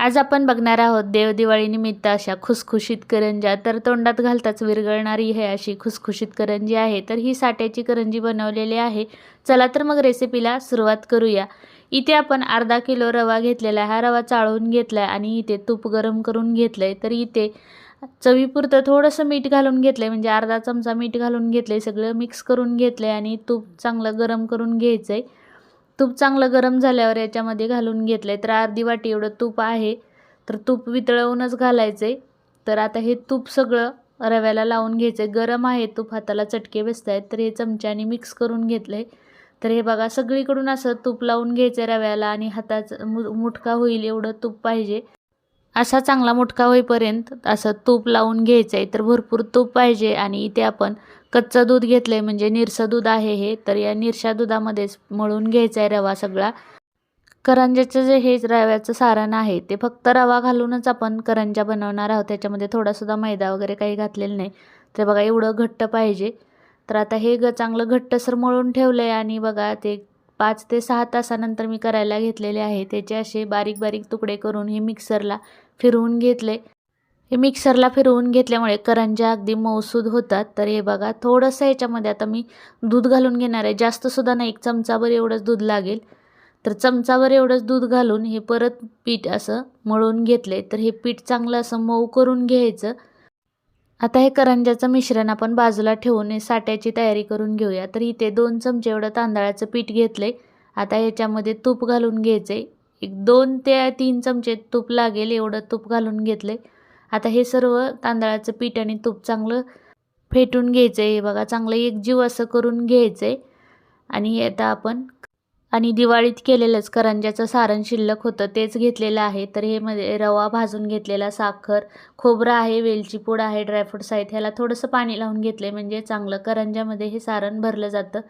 आज आपण बघणार आहोत देवदिवाळीनिमित्त अशा खुसखुशीत करंज्या. तर तोंडात घालताच विरघळणारी हे अशी खुसखुशीत करंजी आहे. तर ही साठ्याची करंजी बनवलेली आहे. चला तर मग रेसिपीला सुरुवात करूया. इथे आपण अर्धा किलो रवा घेतलेला आहे. हा रवा चाळून घेतला आहे आणि इथे तूप गरम करून घेतलं आहे तर इथे चवीपुरतं थोडंसं मीठ घालून घेतलं आहे म्हणजे अर्धा चमचा मीठ घालून घेतलं आहे सगळं मिक्स करून घेतलं आहे आणि तूप चांगलं गरम करून घ्यायचं आहे तूप चांगलं गरम झाल्यावर याच्यामध्ये घालून घेतलं आहे तर अर्धी वाटी एवढं तूप आहे. तर तूप वितळवूनच घालायचं आहे तर आता हे तूप सगळं रव्याला लावून घ्यायचं आहे गरम आहे तूप हाताला चटके बसत आहेत तर हे चमच्याने मिक्स करून घेतलं आहे तर हे बघा सगळीकडून असं तूप लावून घ्यायचं आहे रव्याला आणि हाताचं मु मुटका होईल एवढं तूप पाहिजे. असा चांगला मुटका होईपर्यंत असं तूप लावून घ्यायचं आहे तर भरपूर तूप पाहिजे आणि इथे आपण कच्चं दूध घेतलं आहे म्हणजे निरसं दूध आहे हे तर या निरशा दुधामध्येच मळून घ्यायचा आहे रवा सगळा. करंज्याचं जे हे रव्याचं सारण आहे ते फक्त रवा घालूनच आपण करंज्या बनवणार आहोत. त्याच्यामध्ये थोडासुद्धा मैदा वगैरे काही घातलेलं नाही. तर बघा एवढं घट्ट पाहिजे. तर आता हे ग चांगलं घट्टसर मळून ठेवलं आहे आणि बघा ते पाच ते सहा तासानंतर मी करायला घेतलेले आहे. त्याचे असे बारीक बारीक तुकडे करून हे मिक्सरला फिरवून घेतले. हे मिक्सरला फिरवून घेतल्यामुळे करंज्या अगदी मौसूद होतात. तर हे बघा थोडंसं याच्यामध्ये आता मी दूध घालून घेणार आहे. जास्तसुद्धा नाही एक चमचाभर एवढंच दूध लागेल. तर चमचाभर एवढंच दूध घालून हे परत पीठ असं मळून घेतले. तर हे पीठ चांगलं असं मऊ करून घ्यायचं. आता हे करंज्याचं मिश्रण आपण बाजूला ठेवून हे साठ्याची तयारी करून घेऊया. तर इथे दोन चमचे एवढं तांदळाचं पीठ घेतलं. आहे आता ह्याच्यामध्ये तूप घालून घ्यायचं. आहे एक दोन ते तीन चमचे तूप लागेल एवढं तूप घालून घेतलं. आहे आता हे सर्व तांदळाचं पीठ आणि तूप चांगलं फेटून घ्यायचं आहे हे बघा चांगलं एकजीव असं करून घ्यायचं आहे आणि हे आता आपण आणि दिवाळीत केलेलंच करंज्याचं सारण शिल्लक होतं तेच घेतलेलं आहे. तर हे मध्ये रवा भाजून घेतलेला साखर खोबरं आहे वेलची पूड आहे ड्रायफ्रुट्स आहेत ह्याला थोडंसं पाणी लावून घेतले म्हणजे चांगलं. करंज्यामध्ये हे सारण भरलं जातं.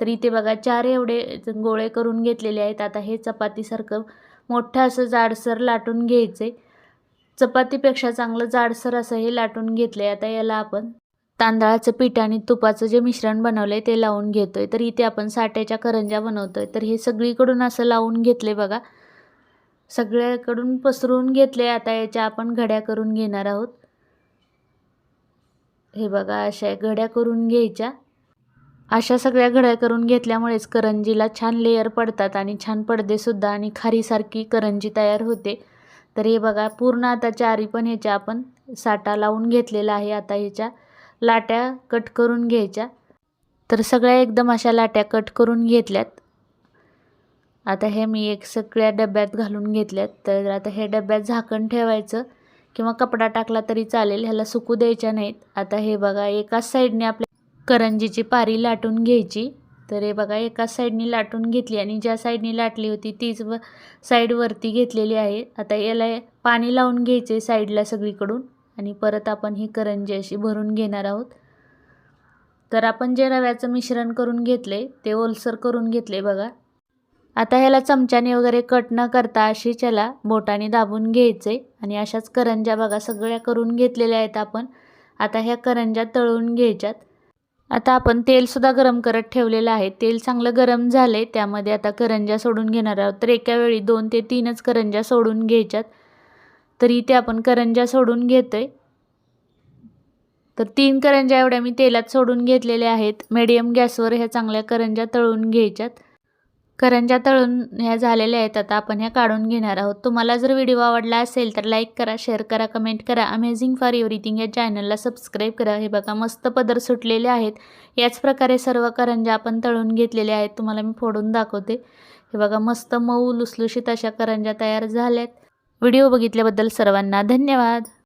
तर इथे बघा चार एवढे गोळे करून घेतलेले आहेत. आता हे चपातीसारखं मोठं असं जाडसर लाटून घ्यायचे चपातीपेक्षा चांगलं जाडसर असं हे लाटून घेतलं आहे आता याला आपण तांदळाचं पीठ आणि तुपाचं जे मिश्रण बनवलं आहे ते लावून घेतो आहे तर इथे आपण साठ्याच्या करंज्या बनवतो आहे तर हे सगळीकडून असं लावून घेतले बघा. सगळ्याकडून पसरून घेतले आता याच्या आपण घड्या करून घेणार आहोत. हे बघा अशा घड्या करून घ्यायच्या. अशा सगळ्या घड्या करून घेतल्यामुळेच करंजीला छान लेयर पडतात आणि छान पडदेसुद्धा आणि खारीसारखी करंजी तयार होते. तर हे बघा पूर्ण आता चारी पण ह्याच्या आपण साठा लावून घेतलेला आहे आता ह्याच्या लाट्या कट करून घ्यायच्या. तर सगळ्या एकदम अशा लाट्या कट करून घेतल्यात. आता हे मी एक सगळ्या डब्यात घालून घेतल्यात. तर आता हे डब्यात झाकण ठेवायचं. किंवा कपडा टाकला तरी चालेल ह्याला सुकू द्यायच्या नाहीत. आता हे बघा एकाच साईडने आपल्या करंजीची पारी लाटून घ्यायची. तर हे बघा एकाच साईडनी लाटून घेतली आणि ज्या साईडनी लाटली होती तीच व साईडवरती घेतलेली आहे. आता याला पाणी लावून घ्यायचे साईडला सगळीकडून. आणि परत आपण ही करंजी अशी भरून घेणार आहोत. तर आपण जे रव्याचं मिश्रण करून घेतले ते ओलसर करून घेतले बघा. आता ह्याला चमच्याने वगैरे कट न करता अशीच ह्याला बोटाने दाबून घ्यायचे आणि अशाच करंज्या बघा सगळ्या करून घेतलेल्या आहेत आपण. आता ह्या करंज्या तळून घ्यायच्यात. आता आपण तेलसुद्धा गरम करत ठेवलेलं आहे. तेल चांगलं गरम झाले त्यामध्ये आता करंज्या सोडून घेणार आहोत. तर एका वेळी दोन ते तीनच करंज्या सोडून घ्यायच्यात. तर इथे आपण करंज्या सोडून घेतो आहे तर तीन करंज्या एवढ्या मी तेलात सोडून घेतलेल्या आहेत. मीडियम गॅसवर ह्या चांगल्या करंज्या तळून घ्यायच्यात. करंज्या तळून ह्या झालेल्या आहेत. आता आपण ह्या काढून घेणार आहोत. तुम्हाला जर व्हिडिओ आवडला असेल तर लाईक करा शेअर करा कमेंट करा. अमेझिंग फॉर एव्हरीथिंग या चॅनलला सबस्क्राईब करा. हे बघा मस्त पदर सुटलेले आहेत. याच प्रकारे सर्व करंज्या आपण तळून घेतलेल्या आहेत. तुम्हाला मी फोडून दाखवते. हे बघा मस्त मऊ लुसलुशीत अशा करंज्या तयार झाल्यात. व्हिडिओ बघितल्याबद्दल सर्वांना धन्यवाद.